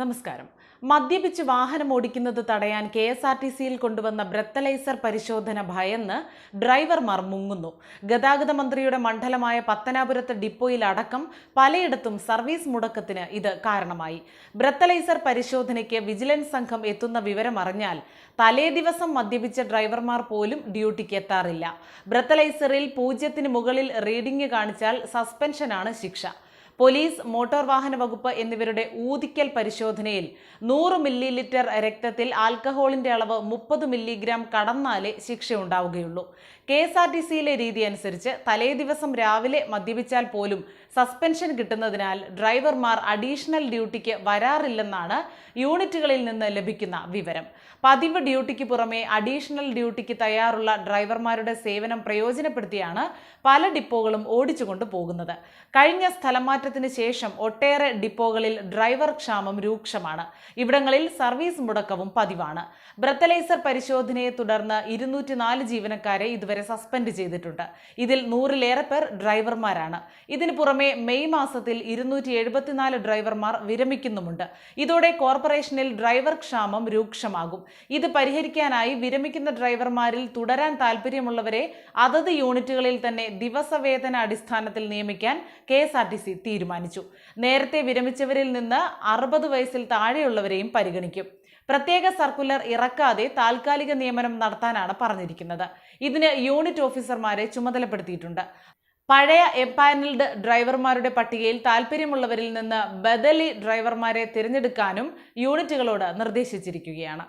നമസ്കാരം. മദ്യപിച്ച് വാഹനം ഓടിക്കുന്നത് തടയാൻ കെ എസ് ആർ ടി സിയിൽ കൊണ്ടുവന്ന ബ്രത്തലൈസർ പരിശോധന ഭയന്ന് ഡ്രൈവർമാർ മുങ്ങുന്നു. ഗതാഗത മന്ത്രിയുടെ മണ്ഡലമായ പത്തനാപുരത്ത് ഡിപ്പോയിൽ അടക്കം പലയിടത്തും സർവീസ് മുടക്കത്തിന് ഇത് കാരണമായി. ബ്രത്തലൈസർ പരിശോധനയ്ക്ക് വിജിലൻസ് സംഘം എത്തുന്ന വിവരം അറിഞ്ഞാൽ തലേ ദിവസം മദ്യപിച്ച ഡ്രൈവർമാർ പോലും ഡ്യൂട്ടിക്ക് എത്താറില്ല. ബ്രത്തലൈസറിൽ പൂജ്യത്തിന് മുകളിൽ റീഡിംഗ് കാണിച്ചാൽ സസ്പെൻഷനാണ് ശിക്ഷ. പോലീസ് മോട്ടോർ വാഹന വകുപ്പ് എന്നിവരുടെ ഊതിക്കൽ പരിശോധനയിൽ നൂറ് മില്ലി ലിറ്റർ രക്തത്തിൽ ആൽക്കഹോളിന്റെ അളവ് മുപ്പത് മില്ലിഗ്രാം കടന്നാലേ ശിക്ഷയുണ്ടാവുകയുള്ളൂ. കെ എസ് ആർ ടി സിയിലെ രീതി അനുസരിച്ച് തലേ ദിവസം രാവിലെ മദ്യപിച്ചാൽ പോലും സസ്പെൻഷൻ കിട്ടുന്നതിനാൽ ഡ്രൈവർമാർ അഡീഷണൽ ഡ്യൂട്ടിക്ക് വരാറില്ലെന്നാണ് യൂണിറ്റുകളിൽ നിന്ന് ലഭിക്കുന്ന വിവരം. പതിവ് ഡ്യൂട്ടിക്ക് പുറമെ അഡീഷണൽ ഡ്യൂട്ടിക്ക് തയ്യാറുള്ള ഡ്രൈവർമാരുടെ സേവനം പ്രയോജനപ്പെടുത്തിയാണ് പല ഡിപ്പോകളും ഓടിച്ചുകൊണ്ട് പോകുന്നത്. കഴിഞ്ഞ സ്ഥലമാറ്റത്തിന് ശേഷം ഒട്ടേറെ ഡിപ്പോകളിൽ ഡ്രൈവർ ക്ഷാമം രൂക്ഷമാണ്. ഇവിടങ്ങളിൽ സർവീസ് മുടക്കവും പതിവാണ്. ബ്രത്തലൈസർ പരിശോധനയെ തുടർന്ന് ഇരുന്നൂറ്റി നാല് ജീവനക്കാരെ ഇതുവരെ സസ്പെൻഡ് ചെയ്തിട്ടുണ്ട്. ഇതിൽ നൂറിലേറെ പേർ ഡ്രൈവർമാരാണ്. ഇതിന് പുറമെ മെയ് മാസത്തിൽ ഇരുന്നൂറ്റി എഴുപത്തിനാല് ഡ്രൈവർമാർ വിരമിക്കുന്നുമുണ്ട്. ഇതോടെ കോർപ്പറേഷനിൽ ഡ്രൈവർ ക്ഷാമം രൂക്ഷമാകും. ഇത് പരിഹരിക്കാനായി വിരമിക്കുന്ന ഡ്രൈവർമാരിൽ തുടരാൻ താല്പര്യമുള്ളവരെ അതത് യൂണിറ്റുകളിൽ തന്നെ ദിവസവേതന അടിസ്ഥാനത്തിൽ നിയമിക്കാൻ K S R T C തീരുമാനിച്ചു. നേരത്തെ വിരമിച്ചവരിൽ നിന്ന് അറുപത് വയസ്സിൽ താഴെയുള്ളവരെയും പരിഗണിക്കും. പ്രത്യേക സർക്കുലർ ഇറക്കാതെ താൽക്കാലിക നിയമനം നടത്താനാണ് പറഞ്ഞിരിക്കുന്നത്. ഇതിന് യൂണിറ്റ് ഓഫീസർമാരെ ചുമതലപ്പെടുത്തിയിട്ടുണ്ട്. പഴയ എപ്പാനൽഡ് ഡ്രൈവർമാരുടെ പട്ടികയിൽ താൽപ്പര്യമുള്ളവരിൽ നിന്ന് ബദലി ഡ്രൈവർമാരെ തിരഞ്ഞെടുക്കാനും യൂണിറ്റുകളോട് നിർദ്ദേശിച്ചിരിക്കുകയാണ്.